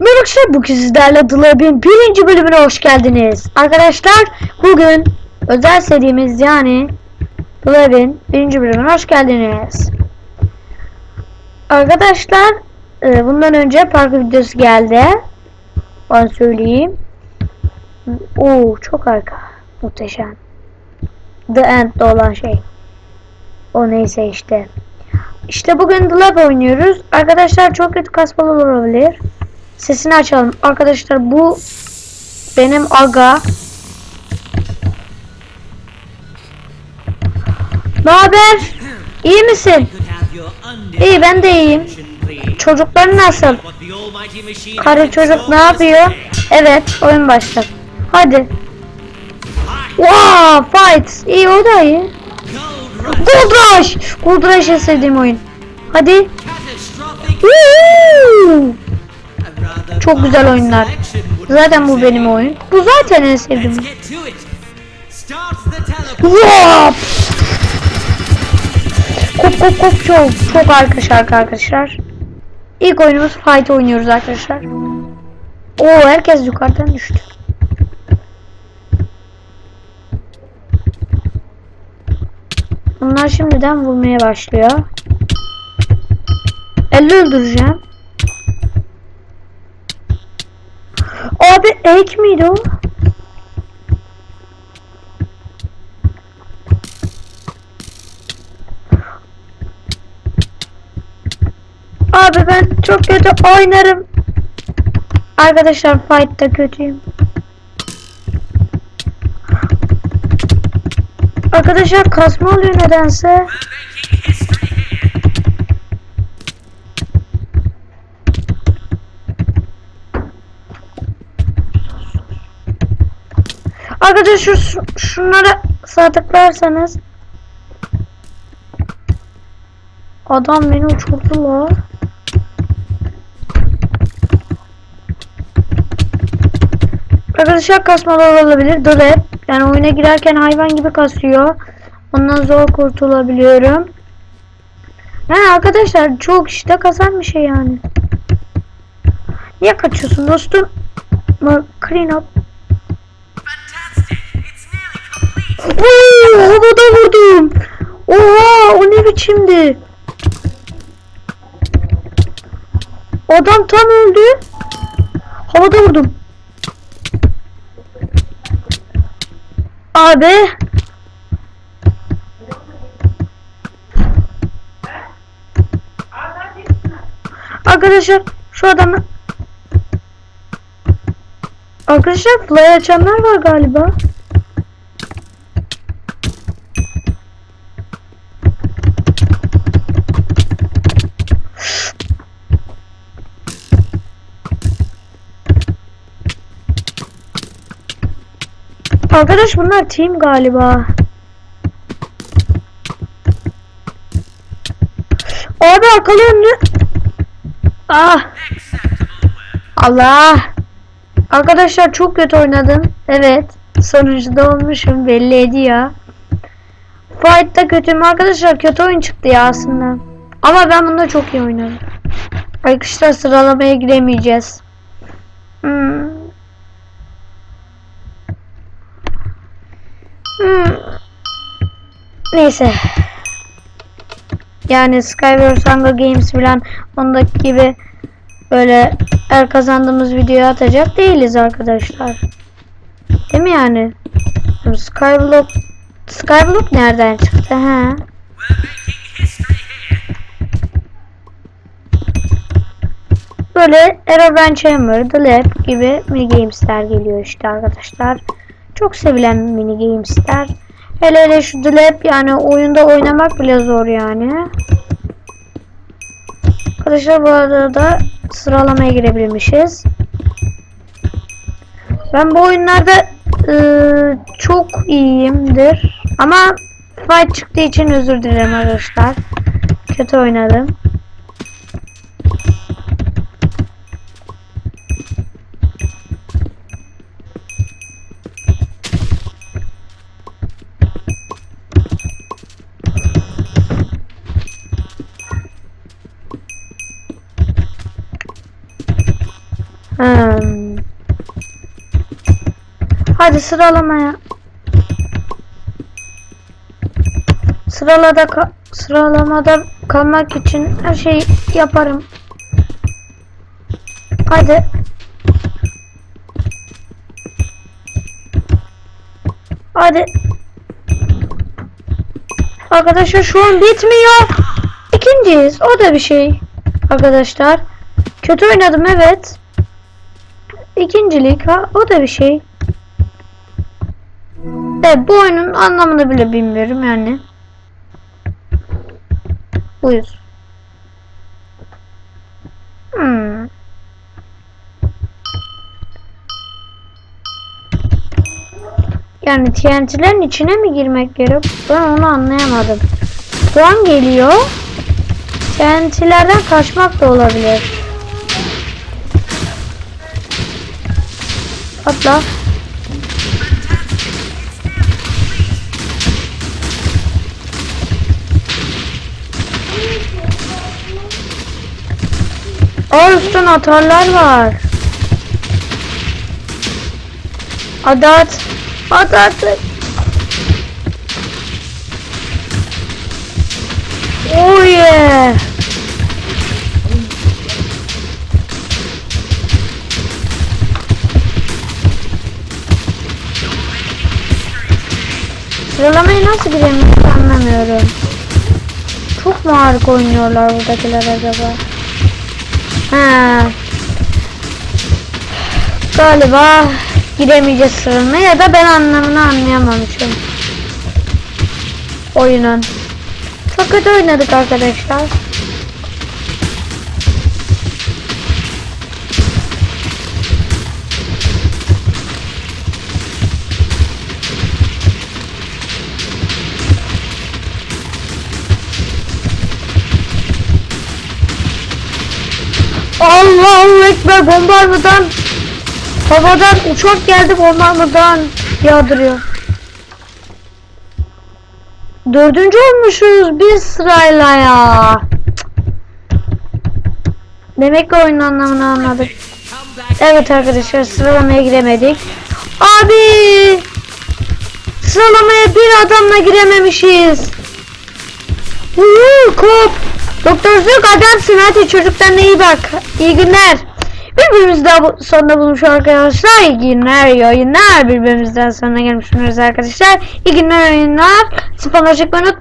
Merhaba arkadaşlar bugün sizlerle The Lab'in birinci bölümüne hoş geldiniz. Arkadaşlar bugün özel serimiz yani The Lab'in birinci bölümüne hoş geldiniz. Arkadaşlar e, bundan önce parkur videosu geldi. Ben söyleyeyim. Oo çok harika. Muhteşem. The End'de olan şey. O neyse işte. İşte bugün The oynuyoruz. Arkadaşlar çok kötü kasmalar olabilir. Sesini açalım. Arkadaşlar bu benim aga. Ne haber? İyi misin? İyi ben de iyiyim. Çocuklar nasıl? Karı çocuk ne yapıyor? Evet oyun başladı. Hadi. Wow fight. İyi o da iyi. Gold Rush. Gold Rush en sevdiğim oyun. Hadi. Woo! Çok güzel oyunlar. Zaten bu benim oyun. Bu zaten en sevdiğim. Hop! Kop kop kop çok çok şarkı arkadaşlar. İlk oyunumuz fight oynuyoruz arkadaşlar. Oo herkes yukarıdan düştü. Bunlar şimdiden vurmaya başlıyor. 50 öldüreceğim. Abi ek miydi o? Abi ben çok kötü oynarım. Arkadaşlar fight'ta kötüyüm. Arkadaşlar kasma oluyor nedense. Arkadaşlar şu, şunlara sağ Adam beni uçurdu la. Arkadaşlar kasmalar olabilir. Dolap. Yani oyuna girerken hayvan gibi kasıyor. Ondan zor kurtulabiliyorum. Yani arkadaşlar çok işte kasan bir şey yani. Niye kaçıyorsun dostum? Clean up. Oo, havada vurdum. Oha o ne biçimdi? Adam tam öldü. Havada vurdum. Abi. Arkadaşlar şu adamı Arkadaşlar fly açanlar var galiba. Arkadaş bunlar team galiba. Abi arkalı önlü. Ah. Allah. Arkadaşlar çok kötü oynadım. Evet. Sonuncuda olmuşum belli ediyor. Fight'ta kötüyüm arkadaşlar. Kötü oyun çıktı ya aslında. Ama ben bunda çok iyi oynadım. Arkadaşlar sıralamaya giremeyeceğiz. Hmm. Hmm. Neyse. Yani Skywars Hunger Games falan ondaki gibi böyle her kazandığımız videoyu atacak değiliz arkadaşlar. Değil mi yani? Skyblock Skyblock nereden çıktı ha? Böyle Aeroban Chamber, The Lab gibi mini gamesler geliyor işte arkadaşlar. Çok sevilen mini gamesler. Hele hele şu Lab yani oyunda oynamak bile zor yani. Arkadaşlar bu arada da sıralamaya girebilmişiz. Ben bu oyunlarda ıı, çok iyiyimdir. Ama fight çıktığı için özür dilerim arkadaşlar. Kötü oynadım. Hmm. Hadi sıralamaya. Sıralada ka- sıralamada kalmak için her şeyi yaparım. Hadi. Hadi. Arkadaşlar şu an bitmiyor. İkinciyiz. O da bir şey. Arkadaşlar. Kötü oynadım evet. İkincilik ha o da bir şey. Evet bu oyunun anlamını bile bilmiyorum yani. Buyur. Hmm. Yani TNT'lerin içine mi girmek gerek? Ben onu anlayamadım. Puan geliyor. TNT'lerden kaçmak da olabilir. Atla. Aa üstten atarlar var. Hadi at. At artık. Nasıl gireyim anlamıyorum. Çok mu harika oynuyorlar buradakiler acaba? Ha. Galiba giremeyeceğiz sıralamaya ya da ben anlamını anlayamamışım. Oyunun. Çok kötü oynadık arkadaşlar. Allahu Ekber bombardıman havadan uçak geldi bombardıman yağdırıyor. Dördüncü olmuşuz bir sırayla ya. Demek ki oyunun anlamını anladık. Evet arkadaşlar sıralamaya giremedik. Abi sıralamaya bir adamla girememişiz. Uuu kop. Doktor Zülk adamsın hadi çocuklarına iyi bak. İyi günler. Birbirimiz daha bu- sonunda bulmuş arkadaşlar. İyi günler, iyi oyunlar. Birbirimizden sonuna gelmiş bulunuyoruz arkadaşlar. İyi günler, oyunlar. Çıkmayı unutmayın.